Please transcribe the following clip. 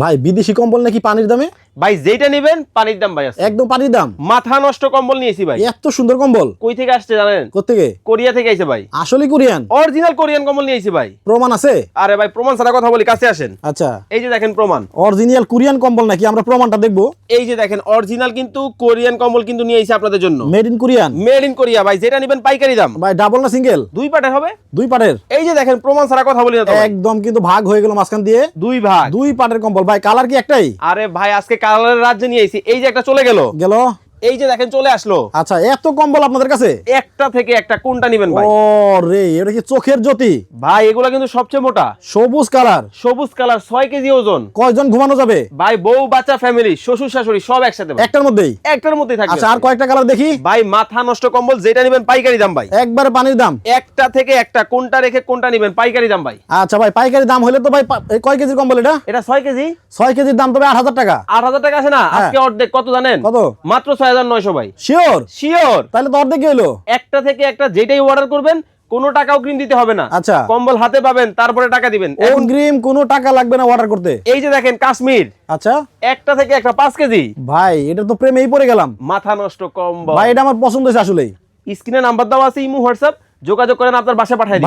ভাই বিদেশি কম্বল নাকি পানির দামে? ভাই যেটা নেবেন পানির দাম ভাই আছে। একদম পানির দাম? মাথা নষ্ট কম্বল নিয়েছি ভাই। এত সুন্দর কম্বল। কই থেকে আসছে জানেন? কোথেকে কোরিয়া থেকে আইছে ভাই। আসলে কোরিয়ান? অরিজিনাল কোরিয়ান কম্বল নিয়েছি ভাই। প্রমাণ আছে? আরে ভাই প্রমাণ ছাড়া কথা বলি কাছে আসেন। আচ্ছা। এই যে দেখেন প্রমাণ। অরিজিনাল কোরিয়ান কম্বল নাকি? আমরা প্রমাণটা দেখব। এই যে দেখেন অরিজিনাল কিন্তু কোরিয়ান কম্বল কিন্তু নিয়ে এসেছি আপনাদের জন্য। Made in Korean made in Korea ভাই যেটা নেবেন পাইকারি দাম। ভাই ডাবল না সিঙ্গেল দুই পাটের হবে? দুই পাটের? এই যে দেখেন প্রমাণ ছাড়া কথা বলি না একদম কিন্তু ভাগ হয়ে গেল মাঝখান দিয়ে। দুই ভাগ। দুই পাটের কম্বল ভাই কালার কি একটাই? আরে ভাই আজকে কালারের রাজ্যে নিয়ে এই যে একটা চলে গেল। গেল? এই যে দেখেন চলে আসলো। আচ্ছা এত কম্বল আপনাদের কাছে? একটা থেকে একটা কোনটা নেবেন ভাই? ও রে এটা কি চোখের জ্যোতি? ভাই এগুলা কিন্তু সবচেয়ে মোটা। সবুজ কালার। সবুজ কালার ছয় কেজি ওজন। কয়জন ঘুমানো যাবে? ভাই বউ বাচ্চা ফ্যামিলি শ্বশুর শাশুড়ি সব একসাথে একটার মধ্যেই? একটার মধ্যেই থাকবে। আচ্ছা আর কয়েকটা কালার দেখি। ভাই মাথা নষ্ট কম্বল যেটা নেবেন পাইকারি দাম ভাই। একবারে পানির দাম। একটা থেকে একটা কোনটা রেখে কোনটা নেবেন পাইকারি দাম ভাই। আচ্ছা ভাই পাইকারি দাম হলে তো ভাই কয় কেজি কম্বল এটা? এটা ছয় কেজি? ছয় কেজির দাম তবে আট হাজার টাকা। আট হাজার টাকা আছে না? হ্যাঁ। আজকে অর্ধেক কত জানেন? কত? মাত্র ছয় হাজার নয়শো ভাই। শিওর শিওর তাহলে হইল। একটা থেকে একটা যেটাই অর্ডার করবেন কোনো টাকা অগ্রিম দিতে হবে না। আচ্ছা। কম্বল হাতে পাবেন তারপরে টাকা দিবেন। কোনো টাকা লাগবে না অর্ডার করতে। এই যে দেখেন কাশ্মীর। আচ্ছা। একটা থেকে একটা পাঁচ কেজি। ভাই এটা তো প্রেমেই পড়ে গেলাম। মাথা নষ্ট কম্বল। ভাই এটা আমার পছন্দ হয়েছে আসলেই। স্ক্রিনে নাম্বার দেওয়া আছে ইমু হোয়াটসঅ্যাপ। যোগাযোগ করেন আপনার বাসায় পাঠাই